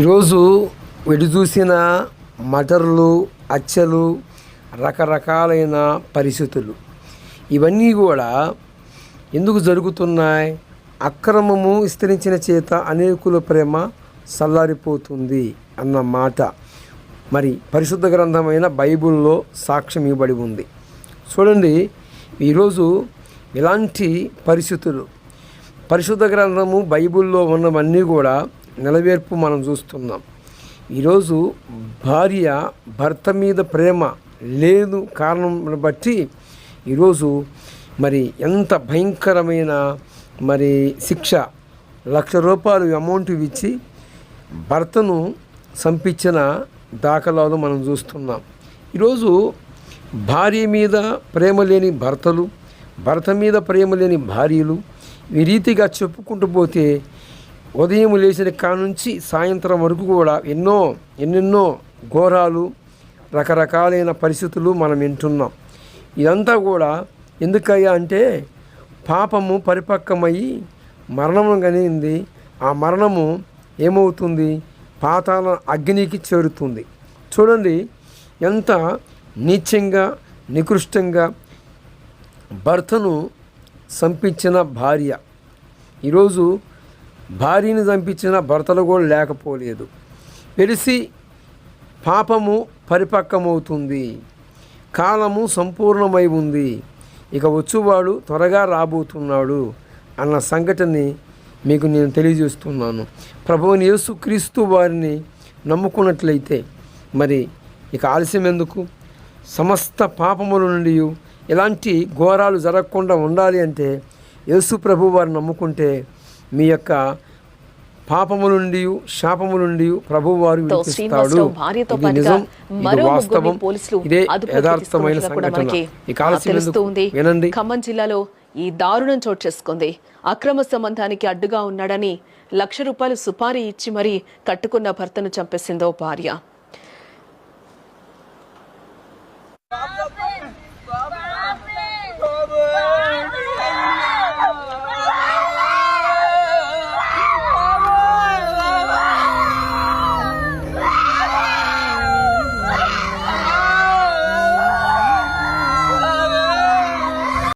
ఈరోజు ఎటు చూసిన మటర్లు అచ్చలు రకరకాలైన పరిస్థితులు. ఇవన్నీ కూడా ఎందుకు జరుగుతున్నాయి? అక్రమము విస్తరించిన చేత అనేకుల ప్రేమ చల్లారిపోతుంది అన్న మాట. మరి పరిశుద్ధ గ్రంథమైన బైబిల్లో సాక్ష్యం ఇవ్వబడి ఉంది. చూడండి ఈరోజు ఇలాంటి పరిస్థితులు. పరిశుద్ధ గ్రంథము బైబిల్లో ఉన్నవన్నీ కూడా నెలవేర్పు మనం చూస్తున్నాం. ఈరోజు భార్య భర్త మీద ప్రేమ లేదు కారణం బట్టి ఈరోజు మరి ఎంత భయంకరమైన మరి శిక్ష లక్ష రూపాయలు అమౌంట్ ఇచ్చి భర్తను సంపించిన దాఖలాలు మనం చూస్తున్నాం. ఈరోజు భార్య మీద ప్రేమ లేని భర్తలు భర్త మీద ప్రేమ లేని భార్యలు ఈ రీతిగా చెప్పుకుంటూ పోతే ఉదయం లేచిన కానుంచి సాయంత్రం వరకు కూడా ఎన్నో ఎన్నెన్నో ఘోరాలు రకరకాలైన పరిస్థితులు మనం వింటున్నాం. ఇదంతా కూడా ఎందుకయ్యా అంటే పాపము పరిపక్వమయ్యి మరణము కలిగింది ఆ మరణము ఏమవుతుంది? పాతాల అగ్నికి చేరుతుంది. చూడండి ఎంత నీచంగా నికృష్టంగా భర్తను సంపించిన భార్య. ఈరోజు భార్యని చంపించిన భర్తలు కూడా లేకపోలేదు. వెలిసి పాపము పరిపక్వమవుతుంది. కాలము సంపూర్ణమై ఉంది. ఇక వచ్చువాడు త్వరగా రాబోతున్నాడు అన్న సంఘటనని మీకు నేను తెలియజేస్తున్నాను. ప్రభువుని యేసుక్రీస్తు వారిని నమ్ముకున్నట్లయితే మరి ఇక ఆలస్యం ఎందుకు? సమస్త పాపముల నుండి ఇలాంటి ఘోరాలు జరగకుండా ఉండాలి అంటే యేసు ప్రభు వారిని నమ్ముకుంటే మీ యొక్క పాపముల నుండి శాపముల నుండి ప్రభు వారు విడిపిస్తాడు ఇది నిజం ఇది మరో వాస్తవం. ఇదే యథార్థమైన సంఘటన. ఈ వినండి. ఖమ్మం జిల్లాలో ఈ దారుణం చోటు చేసుకుంది. అక్రమ సంబంధానికి అడ్డుగా ఉన్నాడని లక్ష రూపాయలు సుపారీ ఇచ్చి మరీ కట్టుకున్న భర్తను చంపేసిందో భార్య.